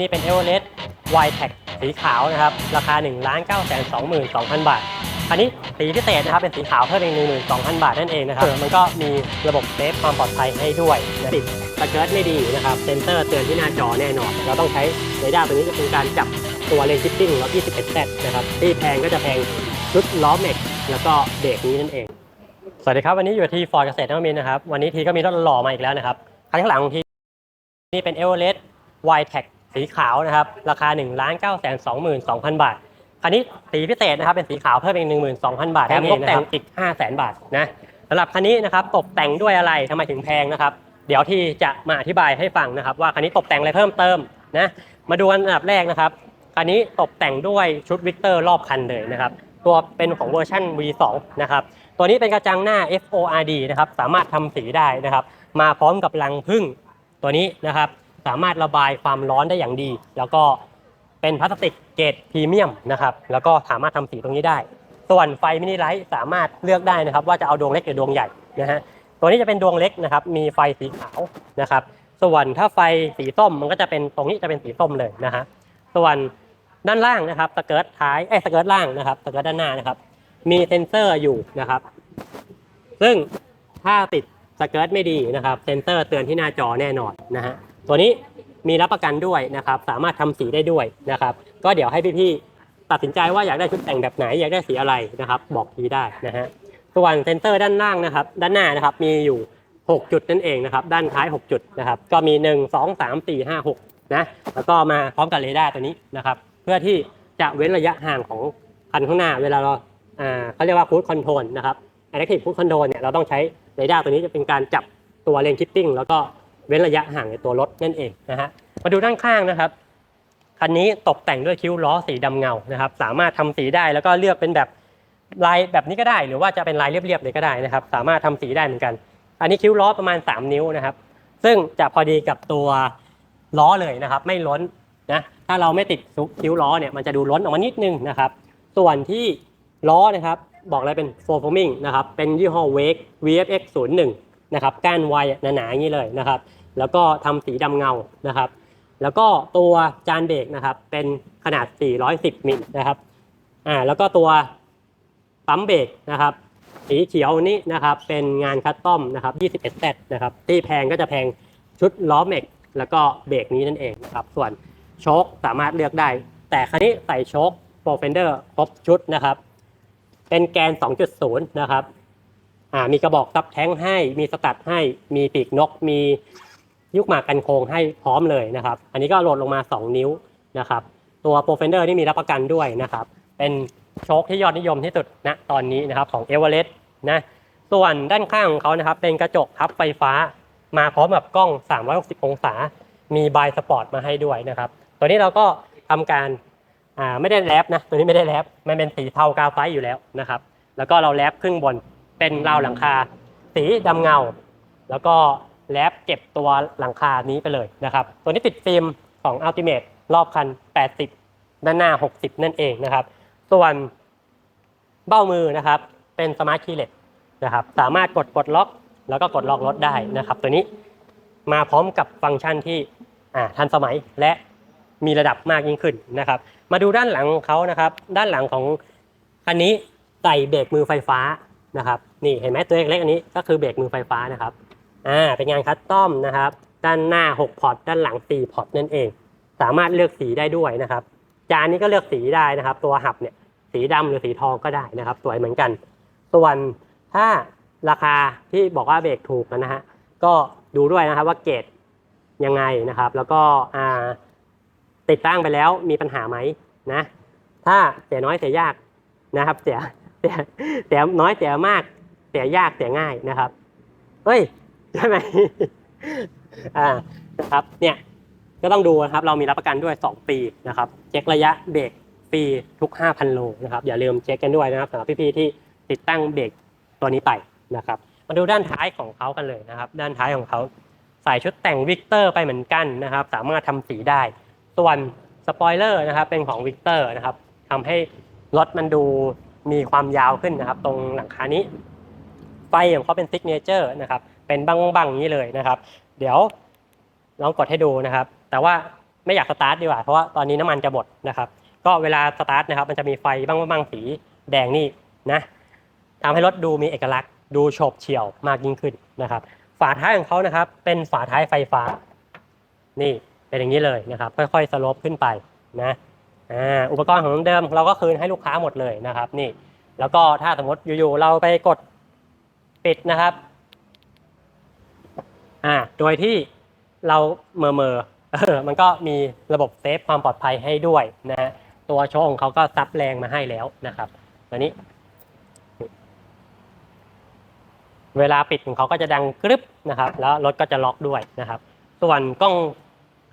นี่เป็น e v e r e s t y t e c สีขาวนะครับ ราคา 1 9 2 2 2 0 0 0 บาท อันนี้สีพิเศษนะครับ เป็นสีขาวเพิ่มอีก12,000 บาทนั่นเองนะครับ มันก็มีระบบเซฟความปลอดภัยให้ด้วยนะติดสเกิร์ตไม่ดีนะครับ เซนเซอร์เตือนที่หน้าจอแน่นอน เราต้องใช้เรดาร์ตัวนี้จะเป็นการจับตัวเลนชิปปิ้งแล้ว21 z นะครับ ที่แพงก็จะแพงชุดล้อเม็กแล้วก็เบรกนี้นั่นเอง สวัสดีครับ วันนี้อยู่ที่ฟอร์ดเกษตรนวมินทร์นะครับ วันนี้ทีก็มีรถหล่อมาอีกแล้วนะครับคันข้างหลังของทีนี่เป็น e v e r e s t y t e c สีขาวนะครับ ราคา1 9 2 2 2 0 0 0 บาท คันนี้สีพิเศษนะครับเป็นสีขาวเพิ่มอีก12,000 บาทแถมงบแต่งอีก 500,000 บาทนะสำหรับคันนี้นะครับตกแต่งด้วยอะไรทำไมถึงแพงนะครับ เดี๋ยวที่จะมาอธิบายให้ฟังนะครับ ว่าคันนี้ตกแต่งอะไรเพิ่มเติมนะมาดูอันดับแรกนะครับคันนี้ตกแต่งด้วยชุดวิกเตอร์รอบคันเลยนะครับตัวเป็นของเวอร์ชัน V2 นะครับตัวนี้เป็นกระจังหน้า FORD นะครับสามารถทำสีได้นะครับ มาพร้อมกับรังพึ่งตัวนี้นะครับ สามารถระบายความร้อนได้อย่างดี แล้วก็เป็นพลาสติกเกรดพรีเมียมนะครับ แล้วก็สามารถทำสีตรงนี้ได้ ส่วนไฟมินิไลท์สามารถเลือกได้นะครับ ว่าจะเอาดวงเล็กหรือดวงใหญ่นะฮะ ตัวนี้จะเป็นดวงเล็กนะครับ มีไฟสีขาวนะครับ ส่วนถ้าไฟสีส้มมันก็จะเป็นตรงนี้จะเป็นสีส้มเลยนะฮะ ส่วนด้านล่างนะครับสเกิร์ตท้ายเอ้สเกิร์ตล่างนะครับสเกิร์ตด้านหน้านะครับ มีเซนเซอร์อยู่นะครับ ซึ่งถ้าติดสเกิร์ตไม่ดีนะครับ เซนเซอร์เตือนที่หน้าจอแน่นอนนะฮะ ตัวนี้มีรับประกันด้วยนะครับ สามารถทำสีได้ด้วยนะครับ ก็เดี๋ยวให้พี่ๆตัดสินใจว่าอยากได้ชุดแต่งแบบไหนอยากได้สีอะไรนะครับ บอกทีได้นะฮะส่วนเซนเซอร์ด้านล่างนะครับ ด้านหน้านะครับมีอยู่ 6 จุดนั่นเองนะครับ ด้านท้าย 6 จุดนะครับ ก็มี 1 2 3 4 5 6นะแล้วก็มาพร้อมกับเรดาร์ตัวนี้นะครับ เพื่อที่จะเว้นระยะห่างของคันข้างหน้า เวลาเราอ่าเขาเรียกว่า cruise control นะครับ active cruise control เนี่ยเราต้องใช้เรดาร์ตัวนี้จะเป็นการจับตัวเลนชิปปิ้งแล้วก็ เว้นระยะห่างในตัวรถนั่นเองนะฮะมาดูด้านข้างนะครับคันนี้ตกแต่งด้วยคิ้วล้อสีดำเงานะครับ สามารถทำสีได้แล้วก็เลือกเป็นแบบลายแบบนี้ก็ได้ หรือว่าจะเป็นลายเรียบๆเลยก็ได้นะครับ สามารถทำสีได้เหมือนกัน อันนี้คิ้วล้อประมาณ 3 นิ้วนะครับ ซึ่งจะพอดีกับตัวล้อเลยนะครับ ไม่ล้นนะถ้าเราไม่ติดคิ้วล้อเนี่ยมันจะดูล้นออกมานิดนึงนะครับ ส่วนที่ล้อนะครับบอกเลยเป็น four forming นะครับเป็นยี่ห้อ Wake VFX 01นะครับก้านไวหนาๆอย่างนี้เลยนะครับ แล้วก็ทำสีดำเงานะครับ แล้วก็ตัวจานเบรกนะครับ เป็นขนาด 410มิลนะครับอ่าแล้วก็ตัวปั๊มเบรกนะครับ สีเขียวนี้นะครับ เป็นงานคัสตอมนะครับ21 z นะครับ ที่แพงก็จะแพงชุดล้อเมกแล้วก็เบรกนี้นั่นเองนะครับ ส่วนโชคสามารถเลือกได้ แต่คันนี้ใส่โชคโปรเฟนเดอร์ครบชุดนะครับ เป็นแกน 2.0 นะครับ อ่า มีกระบอกซับแท้งให้ มีสตัดให้ มีปีกนก มี ยุกหมากกันโค้งให้พร้อมเลยนะครับ อันนี้ก็โหลดลงมา 2 นิ้วนะครับ ตัวโปรเฟนเดอร์นี่มีรับประกันด้วยนะครับ เป็นโชคที่ยอดนิยมที่สุดณตอนนี้นะครับของเอเวอเรสต์นะ ส่วนด้านข้างของเขานะครับ เป็นกระจกพับไฟฟ้า มาพร้อมกับกล้อง 360 องศา มีบายสปอร์ตมาให้ด้วยนะครับ ตัวนี้เราก็ทำการอ่าไม่ได้แรปนะ ตัวนี้ไม่ได้แรปมันเป็นสีเทากาไฟอยู่แล้วนะครับ แล้วก็เราแรปครึ่งบนเป็นราวหลังคา สีดำเงา แล้วก็ แรปเก็บตัวหลังคานี้ไปเลยนะครับ ตัวนี้ติดฟิล์มของ Ultimate รอบคัน 80 ด้านหน้า 60 นั่นเองนะครับ ส่วนเบ้ามือนะครับเป็นสมาร์ทคีย์เลสนะครับสามารถกดปลดล็อก แล้วก็กดล็อกรถได้นะครับ ตัวนี้มาพร้อมกับฟังก์ชันที่อ่าทันสมัยและมีระดับมากยิ่งขึ้นนะครับ มาดูด้านหลังของเขานะครับ ด้านหลังของคันนี้ใส่เบรกมือไฟฟ้านะครับนี่เห็นไหมตัวเล็กๆอันนี้ก็คือเบรกมือไฟฟ้านะครับ อ่าเป็นงานคัสตอมนะครับด้านหน้า 6 พอร์ตด้านหลัง 4 พอร์ตนั่นเอง สามารถเลือกสีได้ด้วยนะครับ จานนี้ก็เลือกสีได้นะครับ ตัวหับเนี่ยสีดำหรือสีทองก็ได้นะครับ สวยเหมือนกัน ส่วนถ้าราคาที่บอกว่าเบรกถูกนะฮะก็ดูด้วยนะครับว่าเกรดยังไงนะครับ แล้วก็อ่าติดตั้งไปแล้วมีปัญหาไหมนะ ถ้าเสียน้อยเสียยากนะครับ เสียเสียเสียน้อยเสียมากเสียยากเสียง่ายนะครับเฮ้ย ใช่ไหมอ่านะครับเนี่ยก็ต้องดูนะครับ เรามีรับประกันด้วย 2 ปีนะครับเช็คระยะเบรกฟรีทุก 5,000 โลนะครับอย่าลืมเช็คกันด้วยนะครับสำหรับพี่ๆที่ติดตั้งเบรกตัวนี้ไปนะครับมาดูด้านท้ายของเขากันเลยนะครับ ด้านท้ายของเขาใส่ชุดแต่งวิกเตอร์ไปเหมือนกันนะครับ สามารถทำสีได้ ส่วนสปอยเลอร์นะครับเป็นของวิกเตอร์นะครับทำให้รถมันดูมีความยาวขึ้นนะครับ ตรงหลังคานี้ ไฟของเขาเป็นซิกเนเจอร์นะครับ เป็นบังๆอย่างนี้เลยนะครับ เดี๋ยวลองกดให้ดูนะครับ แต่ว่าไม่อยากสตาร์ทดีกว่าเพราะว่าตอนนี้น้ำมันจะหมดนะครับ ก็เวลาสตาร์ทนะครับ มันจะมีไฟบ้างบ้างสีแดงนี่นะทำให้รถดูมีเอกลักษณ์ ดูโฉบเฉี่ยวมากยิ่งขึ้นนะครับ ฝาท้ายของเขานะครับ เป็นฝาท้ายไฟฟ้า นี่เป็นอย่างนี้เลยนะครับ ค่อยๆสโลปขึ้นไปนะอุปกรณ์ของเดิมเราก็คืนให้ลูกค้าหมดเลยนะครับ นี่ แล้วก็ถ้าสมมติอยู่ๆเราไปกดปิดนะครับ อ่าโดยที่เราเมอเมอเออมันก็มีระบบเซฟความปลอดภัยให้ด้วยนะฮะตัวโชว์ของเขาก็ซับแรงมาให้แล้วนะครับตัวนี้ เวลาปิดของเขาก็จะดังกรึบนะครับ แล้วรถก็จะล็อกด้วยนะครับ ส่วนกล้อง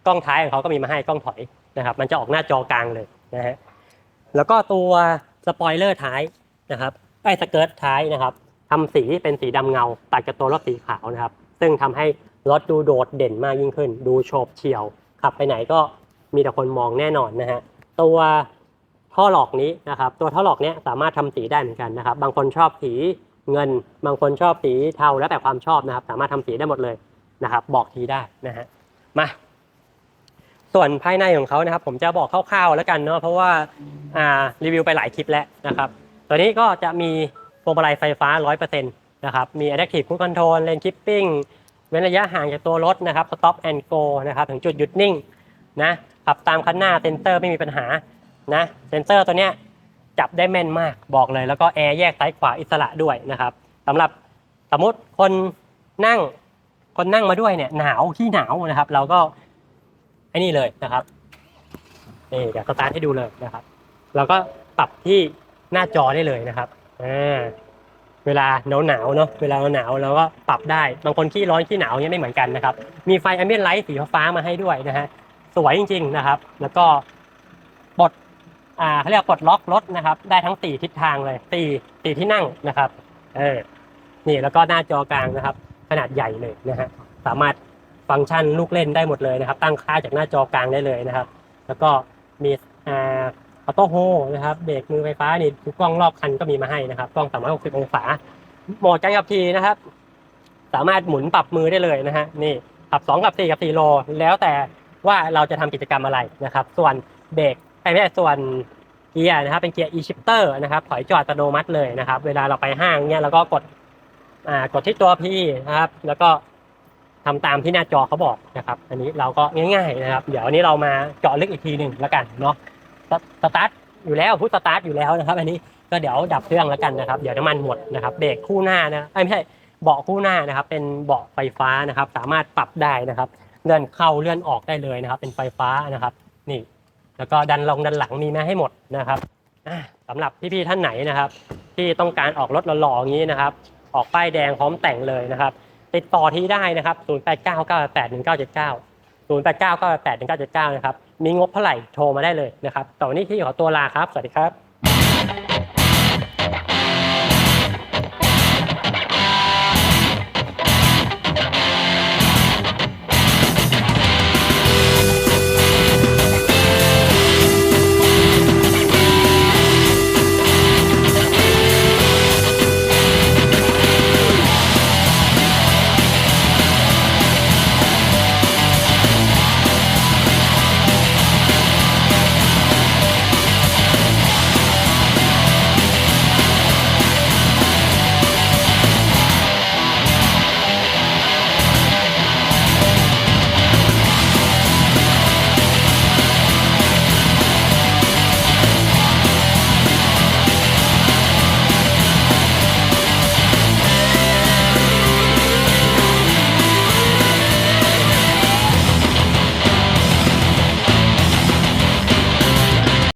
กล้องท้ายของเขาก็มีมาให้กล้องถอยนะครับ มันจะออกหน้าจอกลางเลยนะฮะแล้วก็ตัวสปอยเลอร์ท้ายนะครับไอ้สเกิร์ตท้ายนะครับทำสีเป็นสีดำเงาตัดกับตัวรถสีขาวนะครับ ซึ่งทำให้รถดูโดดเด่นมากยิ่งขึ้น ดูโฉบเฉี่ยว ขับไปไหนก็มีแต่คนมองแน่นอนนะฮะตัวท่อหลอกนี้นะครับ ตัวท่อหลอกเนี้ยสามารถทำสีได้เหมือนกันนะครับ บางคนชอบสีเงิน บางคนชอบสีเทาแล้วแต่ความชอบนะครับ สามารถทำสีได้หมดเลยนะครับ บอกทีได้นะฮะมาส่วนภายในของเขานะครับ ผมจะบอกคร่าวๆแล้วกันเนาะเพราะว่าอ่ารีวิวไปหลายคลิปแล้วนะครับ ตัวนี้ก็จะมีพวงมาลัยไฟฟ้า 100%นะครับมี Adaptive Cruise Control Lane Keeping เว้นระยะห่างจากตัวรถนะครับ Stop and Go นะครับถึงจุดหยุดนิ่งนะขับตามคันหน้าเซนเซอร์ไม่มีปัญหานะเซนเซอร์ตัวเนี้ยจับได้แม่นมากบอกเลย แล้วก็แอร์แยกซ้ายขวาอิสระด้วยนะครับสำหรับสมมติคนนั่งคนนั่งมาด้วยเนี่ยหนาวขี้หนาวนะครับ เราก็ไอ้นี่เลยนะครับนี่เดี๋ยวสตาร์ทให้ดูเลยนะครับ เราก็ปรับที่หน้าจอได้เลยนะครับอ่า เวลาหนาวหนาวๆเนาะเวลาหนาวๆเราก็ปรับได้บางคนขี้ร้อนขี้หนาวเนี่ยไม่เหมือนกันนะครับมีไฟ ambient light สีฟ้ามาให้ด้วยนะฮะสวยจริง ๆนะครับ แล้วก็ปลดอ่าเขาเรียกปลดล็อกรถนะครับ ได้ทั้งสี่ทิศทางเลยสี่สี่ที่นั่งนะครับเออนี่แล้วก็หน้าจอกลางนะครับ ขนาดใหญ่เลยนะฮะสามารถฟังก์ชันลูกเล่นได้หมดเลยนะครับ ตั้งค่าจากหน้าจอกลางได้เลยนะครับ แล้วก็มีอ่า ออโต้โฮนะครับเบรกมือไฟฟ้านี่ทุกกล้องรอบคันก็มีมาให้นะครับกล้อง 360 องศาโหมดการขับขี่นะครับ สามารถหมุนปรับมือได้เลยนะฮะนี่ขับ 2 กับ 4 กับ 4 โล แล้วแต่ว่าเราจะทำกิจกรรมอะไรนะครับ ส่วนเบรกไอ้ไม่ใช่ส่วนเกียร์นะครับ เป็นเกียร์ e-shifter นะครับถอยจอดอัตโนมัติเลยนะครับ เวลาเราไปห้างเนี่ยเราก็กดอ่ากดที่ตัว P นะครับ แล้วก็ทำตามที่หน้าจอเขาบอกนะครับ อันนี้เราก็ง่าย ๆ นะครับ เดี๋ยววันนี้เรามาเจาะลึกอีกทีหนึ่งแล้วกันเนาะ สตาร์ทอยู่แล้วพูดสตาร์ทอยู่แล้วนะครับ อันนี้ก็เดี๋ยวดับเครื่องแล้วกันนะครับ เดี๋ยวน้ำมันหมดนะครับเบรกคู่หน้านะไม่ใช่เบาะคู่หน้านะครับ เป็นเบาะไฟฟ้านะครับ สามารถปรับได้นะครับ เลื่อนเข้าเลื่อนออกได้เลยนะครับ เป็นไฟฟ้านะครับ นี่ แล้วก็ดันลงดันหลังมีมาให้หมดนะครับอ่าสำหรับพี่ๆท่านไหนนะครับ ที่ต้องการออกรถหล่อๆอย่างนี้นะครับ ออกป้ายแดงพร้อมแต่งเลยนะครับ ติดต่อที่ได้นะครับ 0 8 9 9 8 1 9 7 9 0 8 9 9 8 1 9 7 9 นะครับ มีงบเท่าไหร่โทรมาได้เลยนะครับต่อนนี้ที่ขอตัวลาครับ สวัสดีครับ